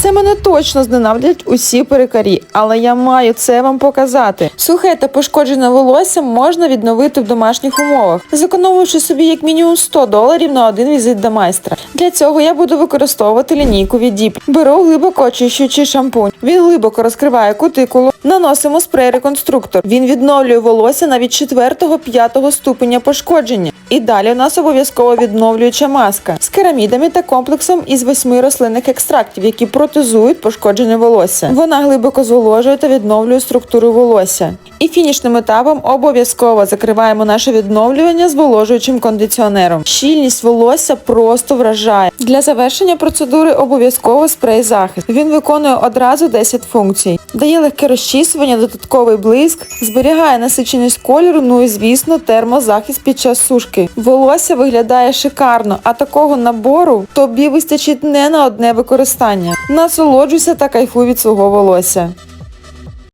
Це мене точно зненавидять усі перекарі, але я маю це вам показати. Сухе та пошкоджене волосся можна відновити в домашніх умовах, зекономивши собі як мінімум 100 доларів на один візит до майстра. Для цього я буду використовувати лінійку від Deep. Беру глибоко очищуючий шампунь. Він глибоко розкриває кутикулу. Наносимо спрей реконструктор. Він відновлює волосся навіть 4-5 ступеня пошкодження. І далі у нас обов'язково відновлююча маска з керамідами та комплексом із восьми рослинних екстрактів, які протезують пошкоджене волосся. Вона глибоко зволожує та відновлює структуру волосся. І фінішним етапом обов'язково закриваємо наше відновлювання зволожуючим кондиціонером. Щільність волосся просто вражає. Для завершення процедури обов'язково спрей захист. Він виконує одразу 10 функцій. Дає легке розчісування, додатковий блиск, зберігає насиченість кольору, ну і звісно, термозахист під час сушки. Волосся виглядає шикарно, а такого набору тобі вистачить не на одне використання. Насолоджуйся та кайфуй від свого волосся.